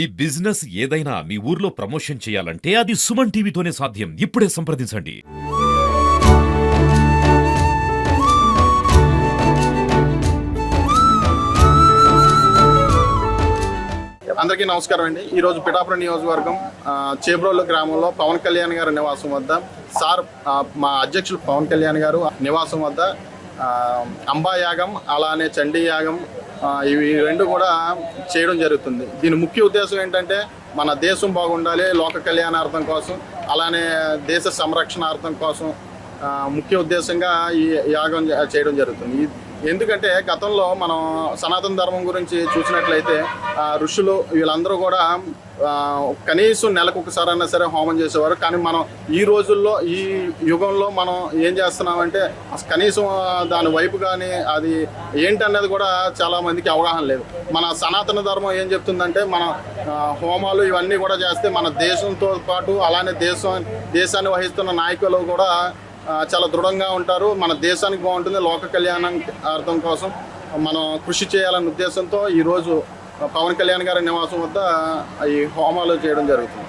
ఈ బిజినెస్ ఏదైనా మీ ఊర్లో ప్రమోషన్ చేయాలంటే అది సుమన్ టీవీతోనే సాధ్యం. ఇప్పుడే సంప్రదించండి. అందరికీ నమస్కారం అండి. ఈరోజు పిఠాపురం నియోజకవర్గం చేబ్రోళ్ళ గ్రామంలో పవన్ కళ్యాణ్ గారి నివాసం వద్ద సార్ మా అధ్యక్షులు పవన్ కళ్యాణ్ గారు నివాసం వద్ద అంబాయాగం అంబా యాగం అలానే చండీ యాగం ఇవి రెండు కూడా చేయడం జరుగుతుంది. దీని ముఖ్య ఉద్దేశం ఏంటంటే మన దేశం బాగుండాలి లోక కళ్యాణార్థం కోసం అలానే దేశ సంరక్షణార్థం కోసం ముఖ్య ఉద్దేశంగా ఈ యాగం చేయడం జరుగుతుంది. ఈ- ఎందుకంటే గతంలో మనం సనాతన ధర్మం గురించి చూసినట్లయితే ఋషులు వీళ్ళందరూ కూడా కనీసం నెలకు ఒకసారైనా సరే హోమం చేసేవారు. కానీ మనం ఈ రోజుల్లో ఈ యుగంలో మనం ఏం చేస్తున్నామంటే కనీసం దాని వైపు కానీ అది ఏంటన్నది కూడా చాలా మందికి అవగాహన లేదు. మన సనాతన ధర్మం ఏం చెప్తుందంటే మన హోమాలు ఇవన్నీ కూడా చేస్తే మన దేశంతో పాటు అలానే దేశం దేశాన్ని వహిస్తున్న నాయకులు కూడా చాలా దృఢంగా ఉంటారు. మన దేశానికి బాగుంటుంది. లోక కళ్యాణం అర్థం కోసం మనం కృషి చేయాలనే ఉద్దేశంతో ఈరోజు పవన్ కళ్యాణ్ గారి నివాసం వద్ద ఈ హోమాలు చేయడం జరుగుతుంది.